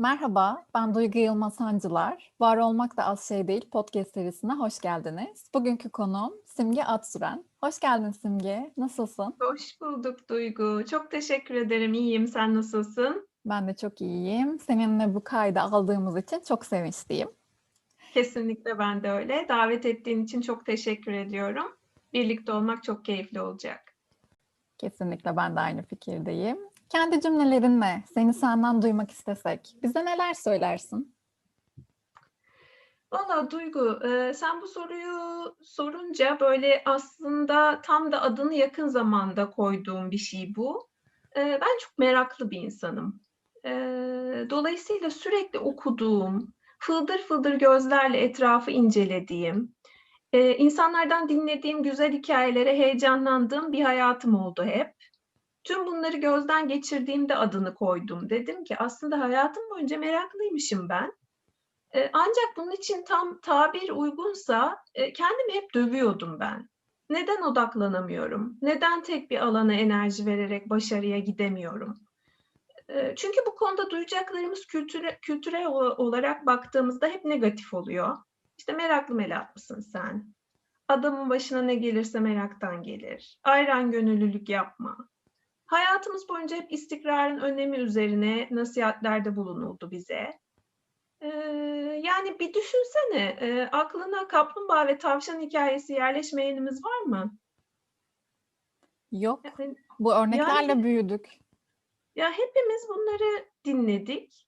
Merhaba, ben Duygu Yılmaz Sancılar. Var Olmak da Az Şey Değil podcast serisine hoş geldiniz. Bugünkü konuğum Simge Atsüren. Hoş geldin Simge, nasılsın? Hoş bulduk Duygu. Çok teşekkür ederim. İyiyim. Sen nasılsın? Ben de çok iyiyim. Seninle bu kaydı aldığımız için çok sevinçliyim. Kesinlikle ben de öyle. Davet ettiğin için çok teşekkür ediyorum. Birlikte olmak çok keyifli olacak. Kesinlikle ben de aynı fikirdeyim. Kendi cümlelerinle seni senden duymak istesek bize neler söylersin? Valla Duygu, e, sen bu soruyu sorunca böyle aslında tam da adını yakın zamanda koyduğum bir şey bu. E, ben çok meraklı bir insanım. E, dolayısıyla sürekli okuduğum, fıldır fıldır gözlerle etrafı incelediğim, insanlardan dinlediğim güzel hikayelere heyecanlandığım bir hayatım oldu hep. Tüm bunları gözden geçirdiğimde adını koydum. Dedim ki aslında hayatım boyunca meraklıymışım ben. E, ancak bunun için tam tabir uygunsa e, kendimi hep dövüyordum ben. Neden odaklanamıyorum? Neden tek bir alana enerji vererek başarıya gidemiyorum? E, çünkü bu konuda duyacaklarımız kültüre, kültürel olarak baktığımızda hep negatif oluyor. İşte meraklı melat mısın sen? Adamın başına ne gelirse meraktan gelir. Ayran gönüllülük yapma. Hayatımız boyunca hep istikrarın önemi üzerine nasihatlerde bulunuldu bize. Ee, yani bir düşünsene, e, aklına kaplumbağa ve tavşan hikayesi yerleşmeyenimiz var mı? Yok. Yani, Bu örneklerle yani, büyüdük. Ya hepimiz bunları dinledik.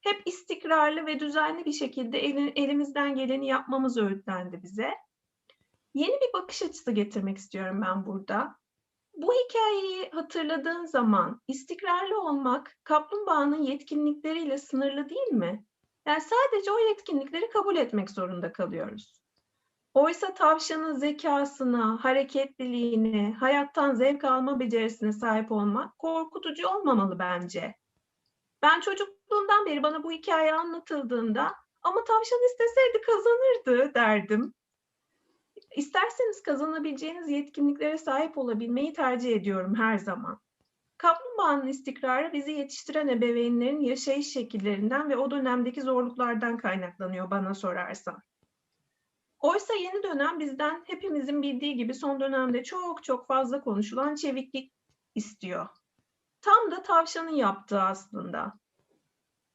Hep istikrarlı ve düzenli bir şekilde el, elimizden geleni yapmamız öğütlendi bize. Yeni bir bakış açısı getirmek istiyorum ben burada. Bu hikayeyi hatırladığın zaman istikrarlı olmak kaplumbağanın yetkinlikleriyle sınırlı değil mi? Yani sadece o yetkinlikleri kabul etmek zorunda kalıyoruz. Oysa tavşanın zekasına, hareketliliğine, hayattan zevk alma becerisine sahip olmak korkutucu olmamalı bence. Ben çocukluğumdan beri bana bu hikaye anlatıldığında ama tavşan isteseydi kazanırdı derdim. İsterseniz kazanabileceğiniz yetkinliklere sahip olabilmeyi tercih ediyorum her zaman. Kaplumbağanın istikrarı bizi yetiştiren ebeveynlerin yaşayış şekillerinden ve o dönemdeki zorluklardan kaynaklanıyor bana sorarsan. Oysa yeni dönem bizden hepimizin bildiği gibi son dönemde çok çok fazla konuşulan çeviklik istiyor. Tam da tavşanın yaptığı aslında.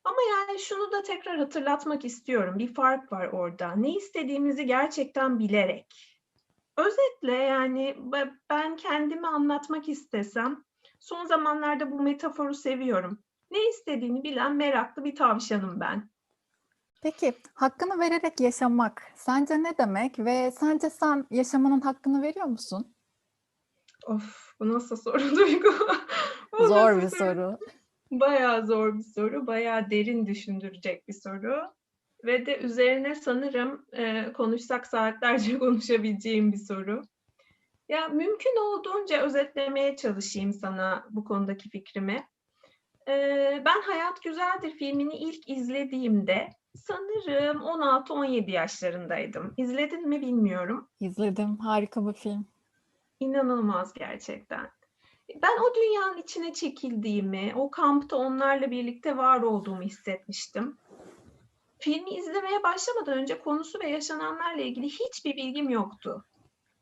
Ama yani şunu da tekrar hatırlatmak istiyorum. Bir fark var orada. Ne istediğimizi gerçekten bilerek. Özetle yani ben kendimi anlatmak istesem son zamanlarda bu metaforu seviyorum. Ne istediğini bilen meraklı bir tavşanım ben. Peki hakkını vererek yaşamak sence ne demek ve sence sen yaşamanın hakkını veriyor musun? Of bu nasıl soru Duygu? Zor bir soru. Bayağı zor bir soru, bayağı derin düşündürecek bir soru. Ve de üzerine sanırım e, konuşsak saatlerce konuşabileceğim bir soru. Ya mümkün olduğunca özetlemeye çalışayım sana bu konudaki fikrimi. Ee, ben Hayat Güzeldir filmini ilk izlediğimde sanırım 16-17 yaşlarındaydım. İzledin mi bilmiyorum. İzledim. Harika bir film. İnanılmaz gerçekten. Ben o dünyanın içine çekildiğimi, o kampta onlarla birlikte var olduğumu hissetmiştim. Filmi izlemeye başlamadan önce konusu ve yaşananlarla ilgili hiçbir bilgim yoktu.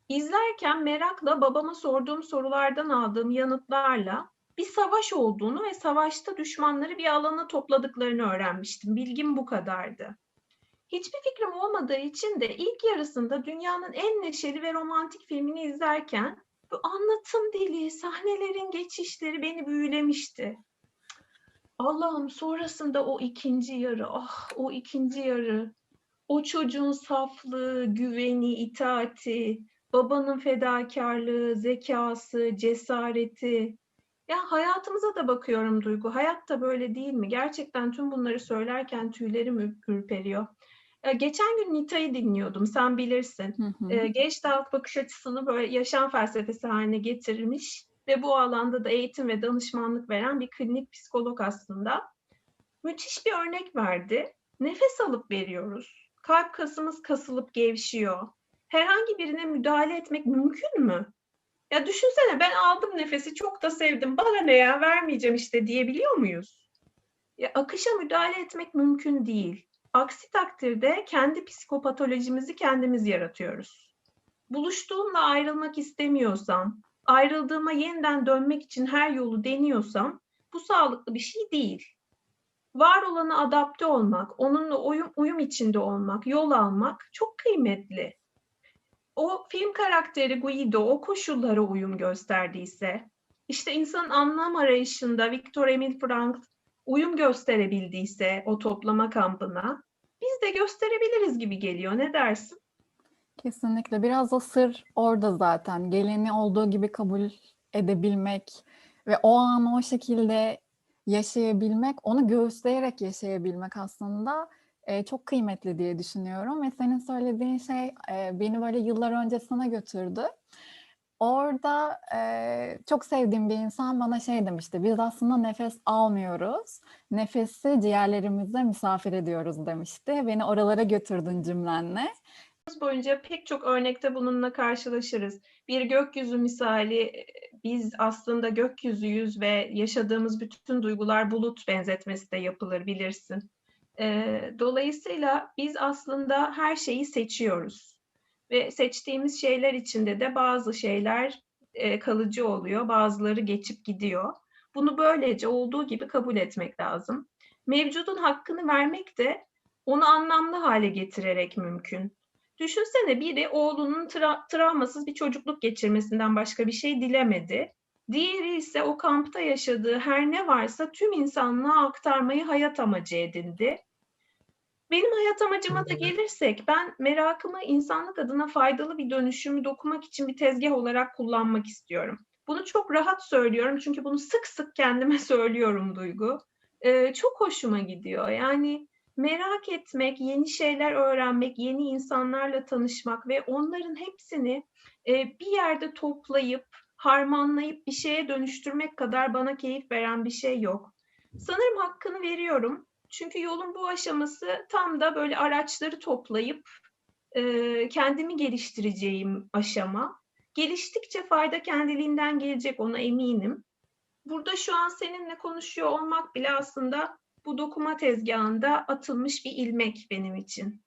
İzlerken merakla babama sorduğum sorulardan aldığım yanıtlarla bir savaş olduğunu ve savaşta düşmanları bir alana topladıklarını öğrenmiştim. Bilgim bu kadardı. Hiçbir fikrim olmadığı için de ilk yarısında dünyanın en neşeli ve romantik filmini izlerken anlatım dili, sahnelerin geçişleri beni büyülemişti. Allah'ım sonrasında o ikinci yarı, ah o ikinci yarı, o çocuğun saflığı, güveni, itaati, babanın fedakarlığı, zekası, cesareti. Ya hayatımıza da bakıyorum Duygu. Hayat da böyle değil mi? Gerçekten tüm bunları söylerken tüylerim ürperiyor. Geçen gün Nita'yı dinliyordum, sen bilirsin. Hı hı. Genç halk bakış açısını böyle yaşam felsefesi haline getirmiş ve bu alanda da eğitim ve danışmanlık veren bir klinik psikolog aslında. Müthiş bir örnek verdi. Nefes alıp veriyoruz. Kalp kasımız kasılıp gevşiyor herhangi birine müdahale etmek mümkün mü? Ya düşünsene ben aldım nefesi çok da sevdim bana ne ya vermeyeceğim işte diyebiliyor muyuz? Ya, akışa müdahale etmek mümkün değil. Aksi takdirde kendi psikopatolojimizi kendimiz yaratıyoruz. Buluştuğumla ayrılmak istemiyorsam, ayrıldığıma yeniden dönmek için her yolu deniyorsam bu sağlıklı bir şey değil. Var olana adapte olmak, onunla uyum, uyum içinde olmak, yol almak çok kıymetli. O film karakteri Guido o koşullara uyum gösterdiyse, işte insanın anlam arayışında Viktor Emil Frank uyum gösterebildiyse o toplama kampına, biz de gösterebiliriz gibi geliyor. Ne dersin? Kesinlikle. Biraz da sır orada zaten. Geleni olduğu gibi kabul edebilmek ve o anı o şekilde yaşayabilmek, onu göğüsleyerek yaşayabilmek aslında e, çok kıymetli diye düşünüyorum. Ve senin söylediğin şey e, beni böyle yıllar öncesine götürdü. Orada e, çok sevdiğim bir insan bana şey demişti. Biz aslında nefes almıyoruz. Nefesi ciğerlerimize misafir ediyoruz demişti. Beni oralara götürdün cümlenle. boyunca pek çok örnekte bununla karşılaşırız. Bir gökyüzü misali biz aslında gökyüzüyüz ve yaşadığımız bütün duygular bulut benzetmesi de yapılır bilirsin. Dolayısıyla biz aslında her şeyi seçiyoruz ve seçtiğimiz şeyler içinde de bazı şeyler kalıcı oluyor, bazıları geçip gidiyor. Bunu böylece olduğu gibi kabul etmek lazım. Mevcudun hakkını vermek de onu anlamlı hale getirerek mümkün. Düşünsene biri oğlunun tra- travmasız bir çocukluk geçirmesinden başka bir şey dilemedi. Diğeri ise o kampta yaşadığı her ne varsa tüm insanlığa aktarmayı hayat amacı edindi. Benim hayat amacıma da gelirsek ben merakımı insanlık adına faydalı bir dönüşümü dokumak için bir tezgah olarak kullanmak istiyorum. Bunu çok rahat söylüyorum çünkü bunu sık sık kendime söylüyorum Duygu. Ee, çok hoşuma gidiyor. Yani merak etmek, yeni şeyler öğrenmek, yeni insanlarla tanışmak ve onların hepsini e, bir yerde toplayıp, harmanlayıp bir şeye dönüştürmek kadar bana keyif veren bir şey yok. Sanırım hakkını veriyorum. Çünkü yolun bu aşaması tam da böyle araçları toplayıp e, kendimi geliştireceğim aşama. Geliştikçe fayda kendiliğinden gelecek ona eminim. Burada şu an seninle konuşuyor olmak bile aslında bu dokuma tezgahında atılmış bir ilmek benim için.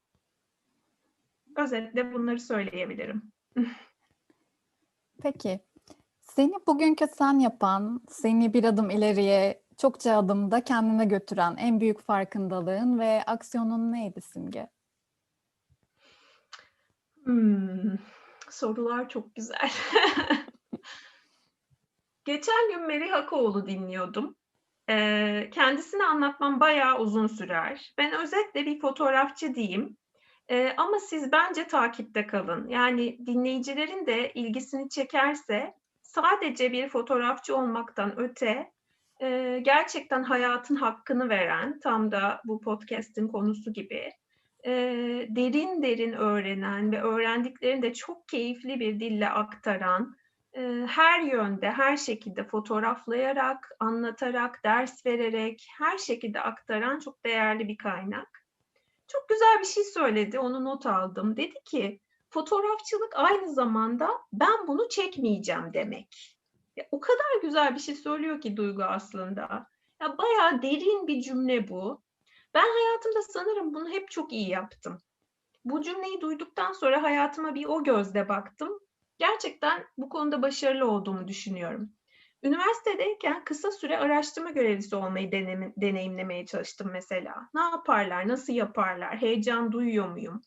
Özetle bunları söyleyebilirim. Peki, seni bugünkü sen yapan, seni bir adım ileriye, çokça adımda kendine götüren en büyük farkındalığın ve aksiyonun neydi Simge? Hmm, sorular çok güzel. Geçen gün Meri Hakoğlu dinliyordum. Eee, kendisini anlatmam bayağı uzun sürer. Ben özetle bir fotoğrafçı diyeyim. Eee, ama siz bence takipte kalın. Yani dinleyicilerin de ilgisini çekerse sadece bir fotoğrafçı olmaktan öte eee, gerçekten hayatın hakkını veren, tam da bu podcast'in konusu gibi eee, derin derin öğrenen ve öğrendiklerini de çok keyifli bir dille aktaran her yönde, her şekilde fotoğraflayarak, anlatarak, ders vererek, her şekilde aktaran çok değerli bir kaynak. Çok güzel bir şey söyledi, onu not aldım. Dedi ki, fotoğrafçılık aynı zamanda ben bunu çekmeyeceğim demek. Ya, o kadar güzel bir şey söylüyor ki Duygu aslında. Ya bayağı derin bir cümle bu. Ben hayatımda sanırım bunu hep çok iyi yaptım. Bu cümleyi duyduktan sonra hayatıma bir o gözle baktım gerçekten bu konuda başarılı olduğumu düşünüyorum. Üniversitedeyken kısa süre araştırma görevlisi olmayı deneyim, deneyimlemeye çalıştım mesela. Ne yaparlar, nasıl yaparlar, heyecan duyuyor muyum?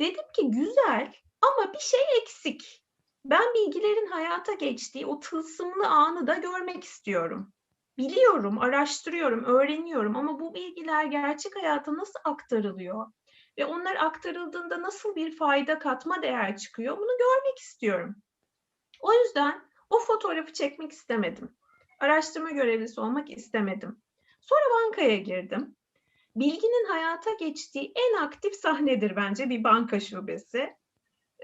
Dedim ki güzel ama bir şey eksik. Ben bilgilerin hayata geçtiği o tılsımlı anı da görmek istiyorum. Biliyorum, araştırıyorum, öğreniyorum ama bu bilgiler gerçek hayata nasıl aktarılıyor? ve onlar aktarıldığında nasıl bir fayda katma değer çıkıyor bunu görmek istiyorum. O yüzden o fotoğrafı çekmek istemedim. Araştırma görevlisi olmak istemedim. Sonra bankaya girdim. Bilginin hayata geçtiği en aktif sahnedir bence bir banka şubesi.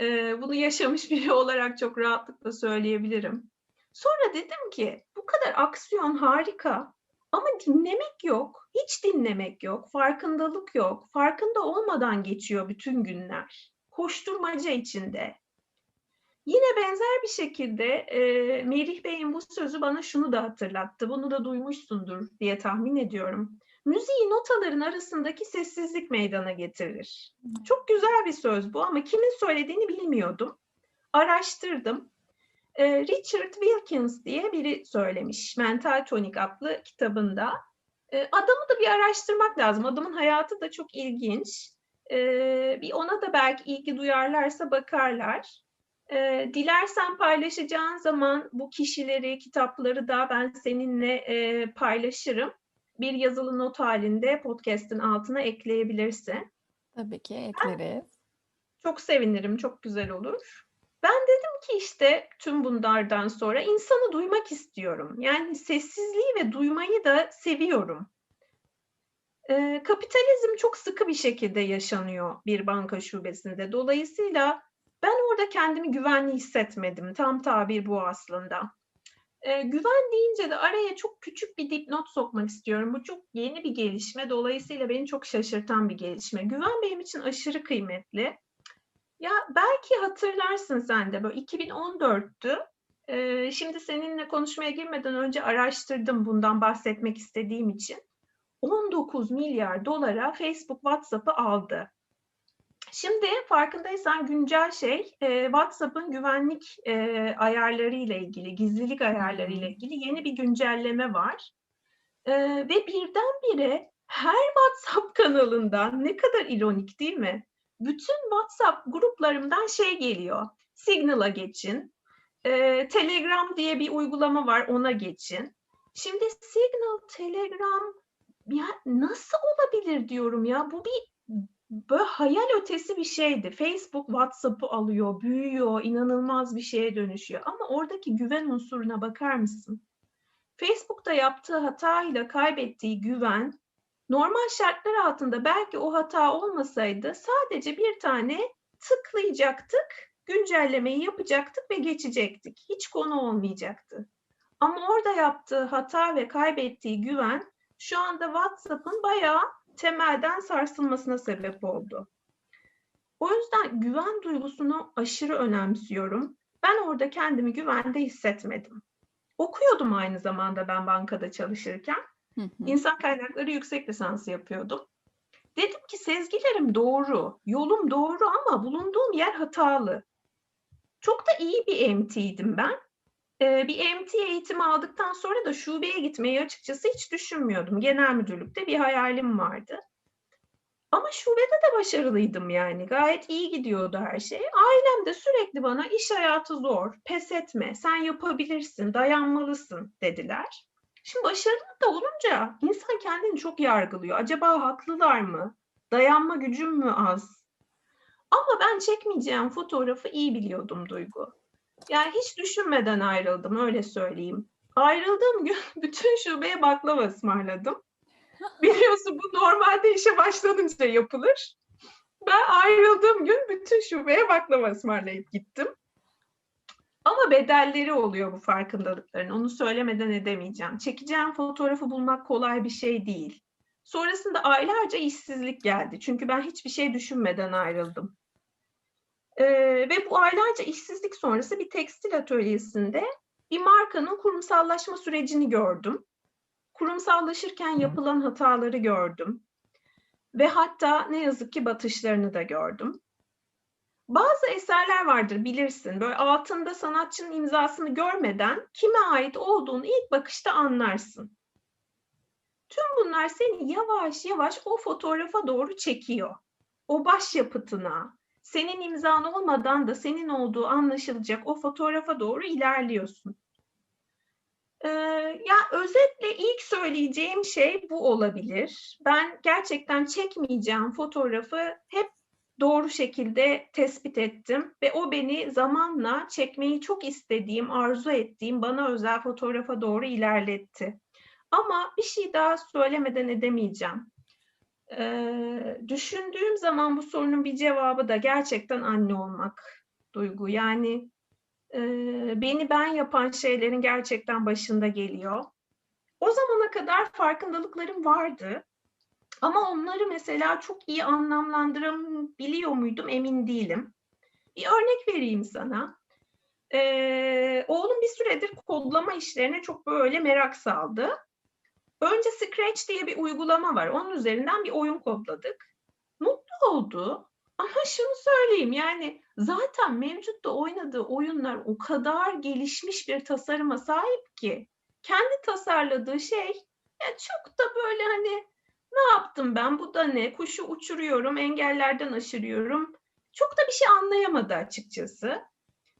Ee, bunu yaşamış biri olarak çok rahatlıkla söyleyebilirim. Sonra dedim ki bu kadar aksiyon harika ama dinlemek yok, hiç dinlemek yok, farkındalık yok. Farkında olmadan geçiyor bütün günler. Koşturmaca içinde. Yine benzer bir şekilde e, Merih Bey'in bu sözü bana şunu da hatırlattı. Bunu da duymuşsundur diye tahmin ediyorum. Müziği notaların arasındaki sessizlik meydana getirir. Çok güzel bir söz bu ama kimin söylediğini bilmiyordum. Araştırdım. Ee, Richard Wilkins diye biri söylemiş Mental Tonic adlı kitabında. Ee, adamı da bir araştırmak lazım. Adamın hayatı da çok ilginç. Ee, bir ona da belki ilgi duyarlarsa bakarlar. Dilersen paylaşacağın zaman bu kişileri, kitapları da ben seninle e, paylaşırım. Bir yazılı not halinde podcast'in altına ekleyebilirsin. Tabii ki ekleriz. Çok sevinirim, çok güzel olur. Ben dedim ki işte tüm bunlardan sonra insanı duymak istiyorum. Yani sessizliği ve duymayı da seviyorum. Ee, kapitalizm çok sıkı bir şekilde yaşanıyor bir banka şubesinde. Dolayısıyla ben orada kendimi güvenli hissetmedim. Tam tabir bu aslında. Ee, güven deyince de araya çok küçük bir dipnot sokmak istiyorum. Bu çok yeni bir gelişme. Dolayısıyla beni çok şaşırtan bir gelişme. Güven benim için aşırı kıymetli. Ya belki hatırlarsın sen de böyle 2014'tü. Ee, şimdi seninle konuşmaya girmeden önce araştırdım bundan bahsetmek istediğim için. 19 milyar dolara Facebook WhatsApp'ı aldı. Şimdi farkındaysan güncel şey e, WhatsApp'ın güvenlik e, ayarları ile ilgili, gizlilik ayarları ile ilgili yeni bir güncelleme var. E, ve birdenbire her WhatsApp kanalından ne kadar ironik değil mi? Bütün WhatsApp gruplarımdan şey geliyor. Signal'a geçin. E, Telegram diye bir uygulama var ona geçin. Şimdi Signal, Telegram ya nasıl olabilir diyorum ya bu bir böyle hayal ötesi bir şeydi. Facebook WhatsApp'ı alıyor, büyüyor, inanılmaz bir şeye dönüşüyor. Ama oradaki güven unsuruna bakar mısın? Facebook'ta yaptığı hatayla kaybettiği güven, normal şartlar altında belki o hata olmasaydı sadece bir tane tıklayacaktık, güncellemeyi yapacaktık ve geçecektik. Hiç konu olmayacaktı. Ama orada yaptığı hata ve kaybettiği güven şu anda WhatsApp'ın bayağı temelden sarsılmasına sebep oldu. O yüzden güven duygusunu aşırı önemsiyorum. Ben orada kendimi güvende hissetmedim. Okuyordum aynı zamanda ben bankada çalışırken. Hı hı. İnsan kaynakları yüksek lisansı yapıyordum. Dedim ki sezgilerim doğru, yolum doğru ama bulunduğum yer hatalı. Çok da iyi bir MT'ydim ben. Ee, bir MT eğitimi aldıktan sonra da şubeye gitmeyi açıkçası hiç düşünmüyordum. Genel müdürlükte bir hayalim vardı. Ama şubede de başarılıydım yani. Gayet iyi gidiyordu her şey. Ailem de sürekli bana iş hayatı zor, pes etme, sen yapabilirsin, dayanmalısın dediler. Şimdi başarılı da olunca insan kendini çok yargılıyor. Acaba haklılar mı? Dayanma gücüm mü az? Ama ben çekmeyeceğim fotoğrafı iyi biliyordum Duygu. Yani hiç düşünmeden ayrıldım öyle söyleyeyim. Ayrıldığım gün bütün şubeye baklava ısmarladım. Biliyorsun bu normalde işe başlanınca yapılır. Ben ayrıldığım gün bütün şubeye baklava ısmarlayıp gittim. Ama bedelleri oluyor bu farkındalıkların. Onu söylemeden edemeyeceğim. Çekeceğim fotoğrafı bulmak kolay bir şey değil. Sonrasında aylarca işsizlik geldi. Çünkü ben hiçbir şey düşünmeden ayrıldım. Ee, ve bu aylarca işsizlik sonrası bir tekstil atölyesinde bir markanın kurumsallaşma sürecini gördüm. Kurumsallaşırken yapılan hataları gördüm. Ve hatta ne yazık ki batışlarını da gördüm. Bazı eserler vardır bilirsin. Böyle altında sanatçının imzasını görmeden kime ait olduğunu ilk bakışta anlarsın. Tüm bunlar seni yavaş yavaş o fotoğrafa doğru çekiyor. O başyapıtına, senin imzan olmadan da senin olduğu anlaşılacak o fotoğrafa doğru ilerliyorsun. Ee, ya özetle ilk söyleyeceğim şey bu olabilir. Ben gerçekten çekmeyeceğim fotoğrafı hep doğru şekilde tespit ettim ve o beni zamanla çekmeyi çok istediğim, arzu ettiğim bana özel fotoğrafa doğru ilerletti. Ama bir şey daha söylemeden edemeyeceğim. Ee, düşündüğüm zaman bu sorunun bir cevabı da gerçekten anne olmak duygu. Yani e, beni ben yapan şeylerin gerçekten başında geliyor. O zamana kadar farkındalıklarım vardı. Ama onları mesela çok iyi anlamlandırabiliyor muydum emin değilim. Bir örnek vereyim sana. Ee, oğlum bir süredir kodlama işlerine çok böyle merak saldı. Önce Scratch diye bir uygulama var. Onun üzerinden bir oyun kodladık. Mutlu oldu. Ama şunu söyleyeyim yani zaten mevcutta oynadığı oyunlar o kadar gelişmiş bir tasarıma sahip ki kendi tasarladığı şey ya çok da böyle hani ne yaptım ben bu da ne kuşu uçuruyorum engellerden aşırıyorum çok da bir şey anlayamadı açıkçası.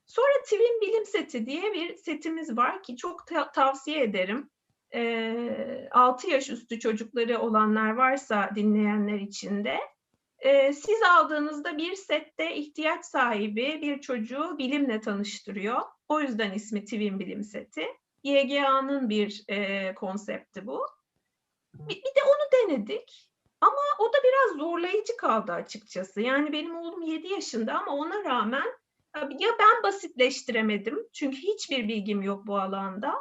Sonra Twin Bilim Seti diye bir setimiz var ki çok ta- tavsiye ederim. Ee, 6 yaş üstü çocukları olanlar varsa dinleyenler için de ee, siz aldığınızda bir sette ihtiyaç sahibi bir çocuğu bilimle tanıştırıyor. O yüzden ismi Twin Bilim Seti. YGA'nın bir e, konsepti bu. Bir, bir de onu denedik. Ama o da biraz zorlayıcı kaldı açıkçası. Yani benim oğlum 7 yaşında ama ona rağmen ya ben basitleştiremedim. Çünkü hiçbir bilgim yok bu alanda.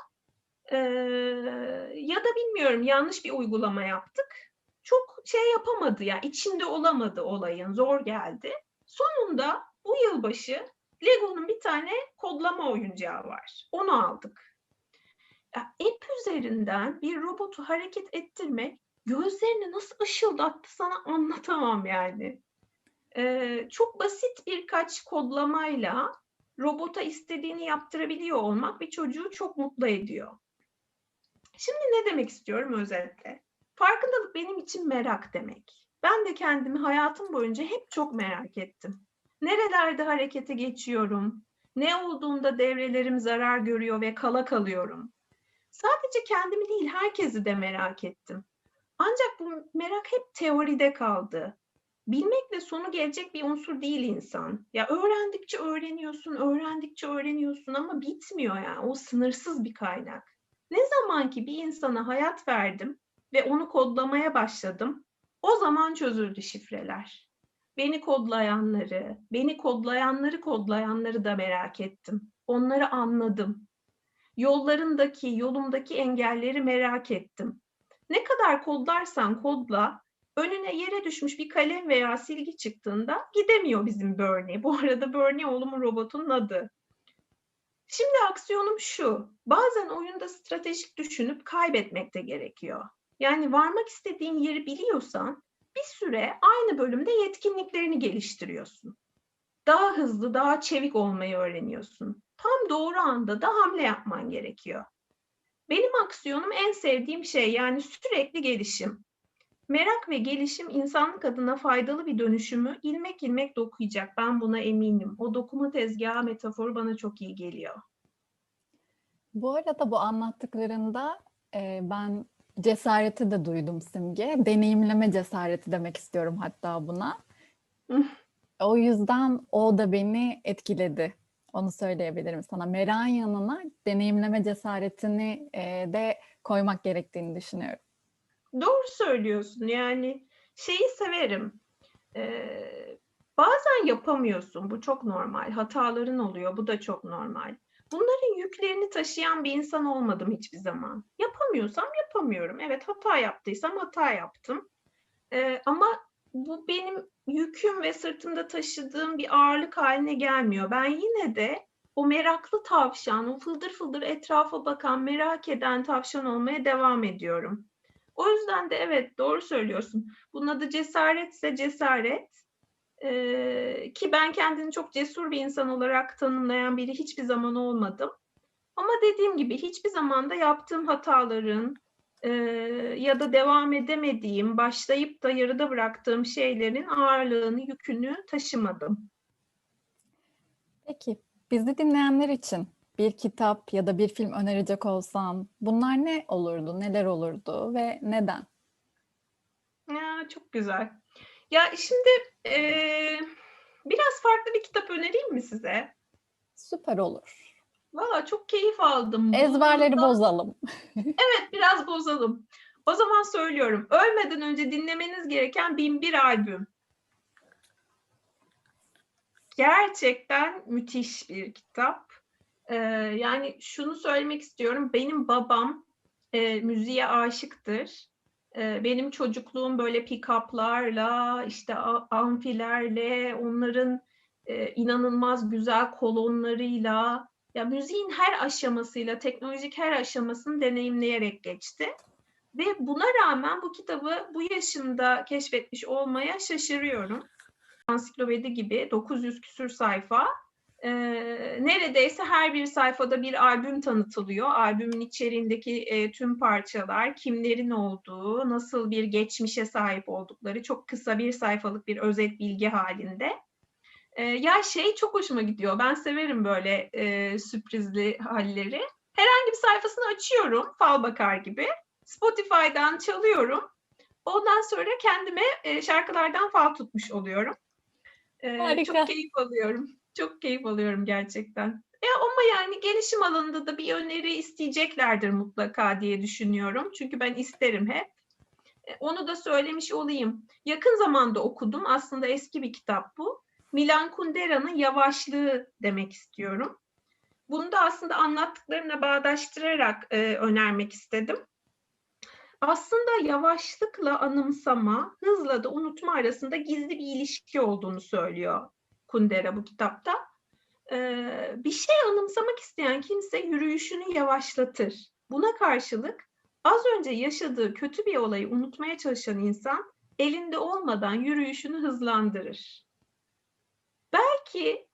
Ya da bilmiyorum yanlış bir uygulama yaptık çok şey yapamadı ya içinde olamadı olayın zor geldi. Sonunda bu yılbaşı Lego'nun bir tane kodlama oyuncağı var. Onu aldık. Ya, app üzerinden bir robotu hareket ettirmek gözlerini nasıl ışıldattı sana anlatamam yani. Ee, çok basit birkaç kodlamayla robota istediğini yaptırabiliyor olmak bir çocuğu çok mutlu ediyor. Şimdi ne demek istiyorum özetle? Farkındalık benim için merak demek. Ben de kendimi hayatım boyunca hep çok merak ettim. Nerelerde harekete geçiyorum? Ne olduğunda devrelerim zarar görüyor ve kala kalıyorum? Sadece kendimi değil herkesi de merak ettim. Ancak bu merak hep teoride kaldı. Bilmekle sonu gelecek bir unsur değil insan. Ya öğrendikçe öğreniyorsun, öğrendikçe öğreniyorsun ama bitmiyor yani. O sınırsız bir kaynak. Ne zaman ki bir insana hayat verdim, ve onu kodlamaya başladım. O zaman çözüldü şifreler. Beni kodlayanları, beni kodlayanları kodlayanları da merak ettim. Onları anladım. Yollarındaki, yolumdaki engelleri merak ettim. Ne kadar kodlarsan kodla, önüne yere düşmüş bir kalem veya silgi çıktığında gidemiyor bizim Bernie. Bu arada Bernie oğlumun robotunun adı. Şimdi aksiyonum şu. Bazen oyunda stratejik düşünüp kaybetmek de gerekiyor. Yani varmak istediğin yeri biliyorsan bir süre aynı bölümde yetkinliklerini geliştiriyorsun. Daha hızlı, daha çevik olmayı öğreniyorsun. Tam doğru anda da hamle yapman gerekiyor. Benim aksiyonum en sevdiğim şey yani sürekli gelişim. Merak ve gelişim insanlık adına faydalı bir dönüşümü ilmek ilmek dokuyacak. Ben buna eminim. O dokuma tezgahı metaforu bana çok iyi geliyor. Bu arada bu anlattıklarında e, ben Cesareti de duydum Simge. Deneyimleme cesareti demek istiyorum hatta buna. o yüzden o da beni etkiledi. Onu söyleyebilirim sana. Merakın yanına deneyimleme cesaretini e, de koymak gerektiğini düşünüyorum. Doğru söylüyorsun. Yani şeyi severim. Ee, bazen yapamıyorsun. Bu çok normal. Hataların oluyor. Bu da çok normal. Bunların yüklerini taşıyan bir insan olmadım hiçbir zaman. Yapamıyorsam yapamıyorum. Evet hata yaptıysam hata yaptım. Ee, ama bu benim yüküm ve sırtımda taşıdığım bir ağırlık haline gelmiyor. Ben yine de o meraklı tavşan, o fıldır fıldır etrafa bakan, merak eden tavşan olmaya devam ediyorum. O yüzden de evet doğru söylüyorsun. Bunun adı cesaretse cesaret. Ee, ki ben kendini çok cesur bir insan olarak tanımlayan biri hiçbir zaman olmadım. Ama dediğim gibi hiçbir zaman da yaptığım hataların e, ya da devam edemediğim, başlayıp da yarıda bıraktığım şeylerin ağırlığını, yükünü taşımadım. Peki, bizi dinleyenler için bir kitap ya da bir film önerecek olsan bunlar ne olurdu, neler olurdu ve neden? Ya, çok güzel. Ya şimdi e, biraz farklı bir kitap önereyim mi size? Süper olur. Valla çok keyif aldım. Ezberleri Bundan... bozalım. evet biraz bozalım. O zaman söylüyorum. Ölmeden önce dinlemeniz gereken bin bir albüm. Gerçekten müthiş bir kitap. Ee, yani şunu söylemek istiyorum. Benim babam e, müziğe aşıktır benim çocukluğum böyle pick-up'larla, işte amfilerle, onların inanılmaz güzel kolonlarıyla, ya müziğin her aşamasıyla, teknolojik her aşamasını deneyimleyerek geçti. Ve buna rağmen bu kitabı bu yaşımda keşfetmiş olmaya şaşırıyorum. Ansiklopedi gibi 900 küsür sayfa. Ee, neredeyse her bir sayfada bir albüm tanıtılıyor. Albümün içeriğindeki e, tüm parçalar, kimlerin olduğu, nasıl bir geçmişe sahip oldukları çok kısa bir sayfalık bir özet bilgi halinde. Ee, ya şey çok hoşuma gidiyor. Ben severim böyle e, sürprizli halleri. Herhangi bir sayfasını açıyorum, fal bakar gibi. Spotify'dan çalıyorum. Ondan sonra kendime e, şarkılardan fal tutmuş oluyorum. Ee, Harika. Çok keyif alıyorum. Çok keyif alıyorum gerçekten. Ya ama yani gelişim alanında da bir öneri isteyeceklerdir mutlaka diye düşünüyorum. Çünkü ben isterim hep. E, Onu da söylemiş olayım. Yakın zamanda okudum. Aslında eski bir kitap bu. Milan Kundera'nın Yavaşlığı demek istiyorum. Bunu da aslında anlattıklarımla bağdaştırarak e, önermek istedim. Aslında yavaşlıkla anımsama, hızla da unutma arasında gizli bir ilişki olduğunu söylüyor Kundera bu kitapta. Bir şey anımsamak isteyen kimse yürüyüşünü yavaşlatır. Buna karşılık az önce yaşadığı kötü bir olayı unutmaya çalışan insan elinde olmadan yürüyüşünü hızlandırır. Belki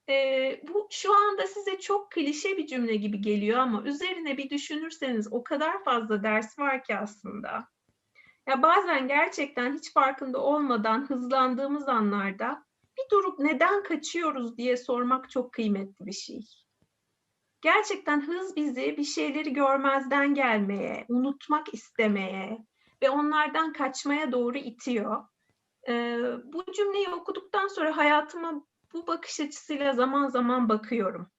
bu şu anda size çok klişe bir cümle gibi geliyor ama üzerine bir düşünürseniz o kadar fazla ders var ki aslında. Ya bazen gerçekten hiç farkında olmadan hızlandığımız anlarda bir durup neden kaçıyoruz diye sormak çok kıymetli bir şey. Gerçekten hız bizi bir şeyleri görmezden gelmeye, unutmak istemeye ve onlardan kaçmaya doğru itiyor. Ee, bu cümleyi okuduktan sonra hayatıma bu bakış açısıyla zaman zaman bakıyorum.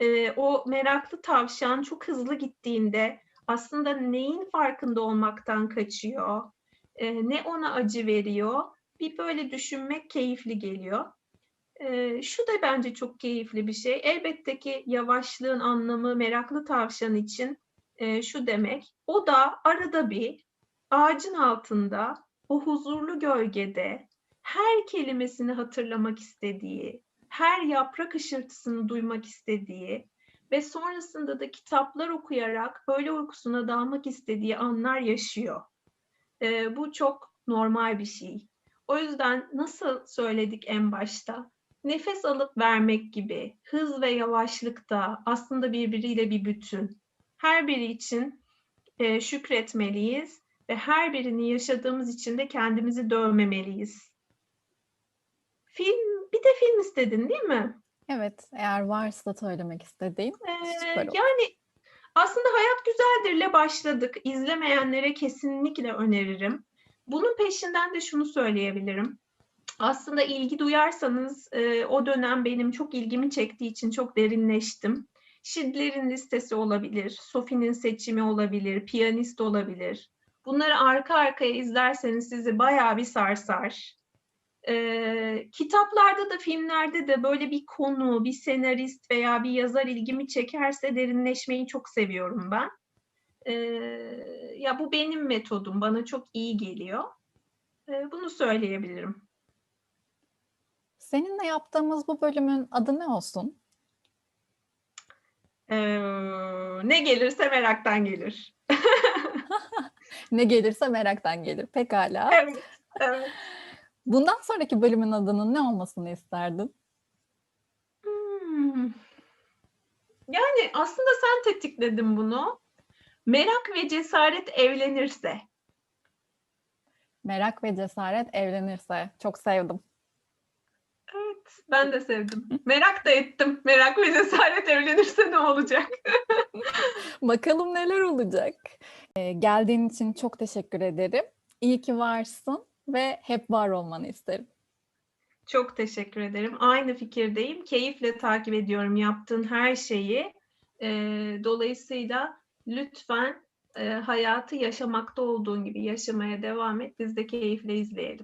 Ee, o meraklı tavşan çok hızlı gittiğinde aslında neyin farkında olmaktan kaçıyor, Ee, ne ona acı veriyor, bir böyle düşünmek keyifli geliyor. Ee, şu da bence çok keyifli bir şey. Elbette ki yavaşlığın anlamı meraklı tavşan için e, şu demek. O da arada bir ağacın altında, o huzurlu gölgede her kelimesini hatırlamak istediği, her yaprak ışırtısını duymak istediği ve sonrasında da kitaplar okuyarak öyle uykusuna dalmak istediği anlar yaşıyor. Ee, bu çok normal bir şey. O yüzden nasıl söyledik en başta? Nefes alıp vermek gibi hız ve yavaşlık da aslında birbiriyle bir bütün. Her biri için e, şükretmeliyiz ve her birini yaşadığımız için de kendimizi dövmemeliyiz. Film, bir de film istedin değil mi? Evet, eğer varsa söylemek istediğim Ee, yani aslında Hayat Güzeldir'le başladık. İzlemeyenlere kesinlikle öneririm. Bunun peşinden de şunu söyleyebilirim. Aslında ilgi duyarsanız e, o dönem benim çok ilgimi çektiği için çok derinleştim. Schindler'in listesi olabilir, Sophie'nin seçimi olabilir, piyanist olabilir. Bunları arka arkaya izlerseniz sizi bayağı bir sarsar. Ee, kitaplarda da filmlerde de böyle bir konu, bir senarist veya bir yazar ilgimi çekerse derinleşmeyi çok seviyorum ben. Ee, ya bu benim metodum, bana çok iyi geliyor. Ee, bunu söyleyebilirim. Seninle yaptığımız bu bölümün adı ne olsun? Ee, ne gelirse meraktan gelir. Ne gelirse meraktan gelir. Pekala. Evet, evet. Bundan sonraki bölümün adının ne olmasını isterdin? Hmm. Yani aslında sen tetikledin bunu. Merak ve cesaret evlenirse. Merak ve cesaret evlenirse. Çok sevdim. Evet, ben de sevdim. Merak da ettim. Merak ve cesaret evlenirse ne olacak? Bakalım neler olacak. Ee, geldiğin için çok teşekkür ederim. İyi ki varsın ve hep var olmanı isterim. Çok teşekkür ederim. Aynı fikirdeyim. Keyifle takip ediyorum yaptığın her şeyi. Ee, dolayısıyla lütfen e, hayatı yaşamakta olduğun gibi yaşamaya devam et. Biz de keyifle izleyelim.